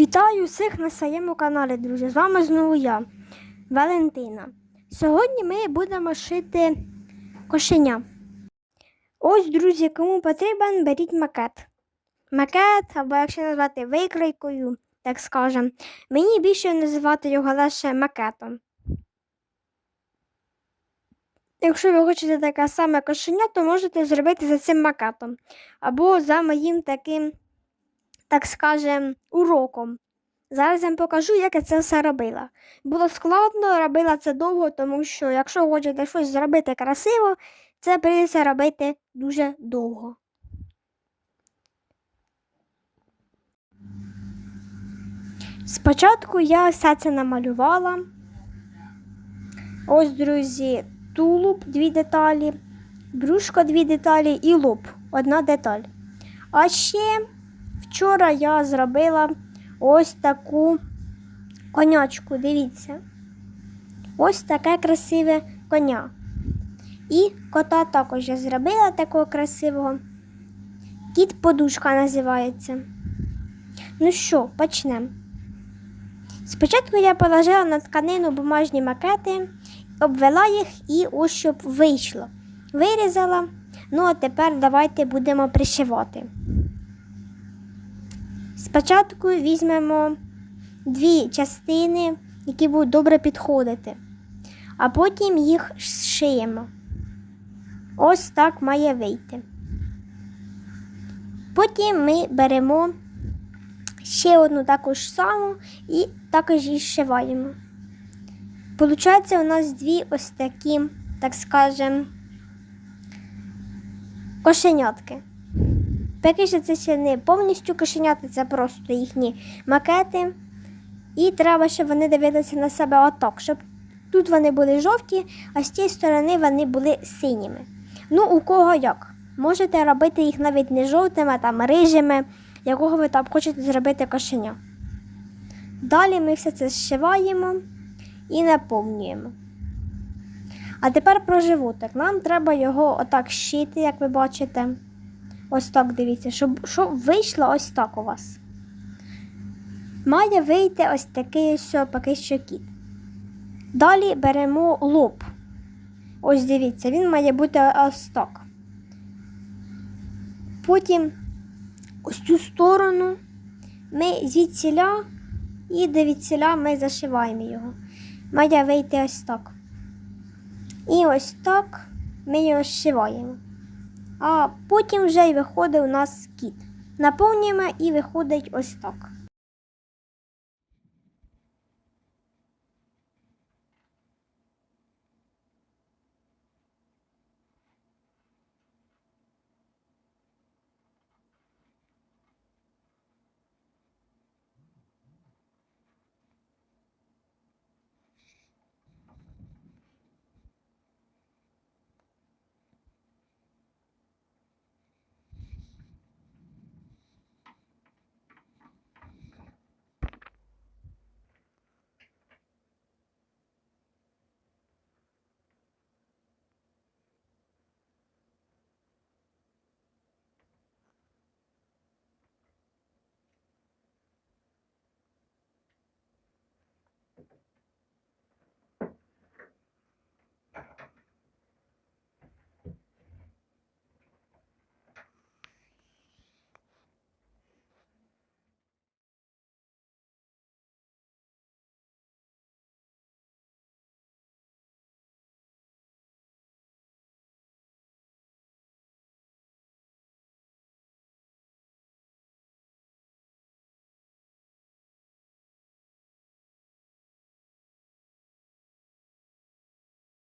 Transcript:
Вітаю всіх на своєму каналі, друзі. З вами знову я, Валентина. Сьогодні ми будемо шити кошеня. Ось, друзі, кому потрібен, беріть макет. Макет, або якщо назвати викройкою, так скажем. Мені більше називати його лише макетом. Якщо ви хочете таке саме кошеня, то можете зробити за цим макетом. Або за моїм таким так скажем, уроком. Зараз я вам покажу, як я це все робила. Було складно, робила це довго, тому що якщо хочете щось зробити красиво, це прийдеться робити дуже довго. Спочатку я все це намалювала. Ось, друзі, тулуб дві деталі, брюшко дві деталі і лоб одна деталь. А ще Вчора я зробила ось таку конячку, дивіться. Ось таке красиве коня. І кота також я зробила такого красивого. Кіт подушка називається. Ну що, почнемо. Спочатку я положила на тканину бумажні макети, обвела їх і ось щоб вийшло. Вирізала. Ну, а тепер давайте будемо пришивати. Спочатку візьмемо дві частини, які будуть добре підходити, а потім їх зшиємо. Ось так має вийти. Потім ми беремо ще одну таку ж саму і також її зшиваємо. Получається у нас дві ось такі, так скажем, кошенятки. Поки що це ще не повністю кошенята, це просто їхні макети. І треба, щоб вони дивилися на себе отак, щоб тут вони були жовті, а з цієї сторони вони були синіми. Ну, у кого як? Можете робити їх навіть не жовтими, а там рижими, якого ви там хочете зробити кошеня. Далі ми все це зшиваємо і наповнюємо. А тепер про животик. Нам треба його отак щити, як ви бачите. Ось так дивіться, щоб, щоб вийшло ось так у вас. Має вийти ось такий ось поки що кіт. Далі беремо лоб. Ось дивіться, він має бути ось так. Потім ось цю сторону ми звідсіля і відсіля ми зашиваємо його. Має вийти ось так. І ось так ми його зшиваємо а потім вже й виходить у нас кіт. Наповнюємо і виходить ось так.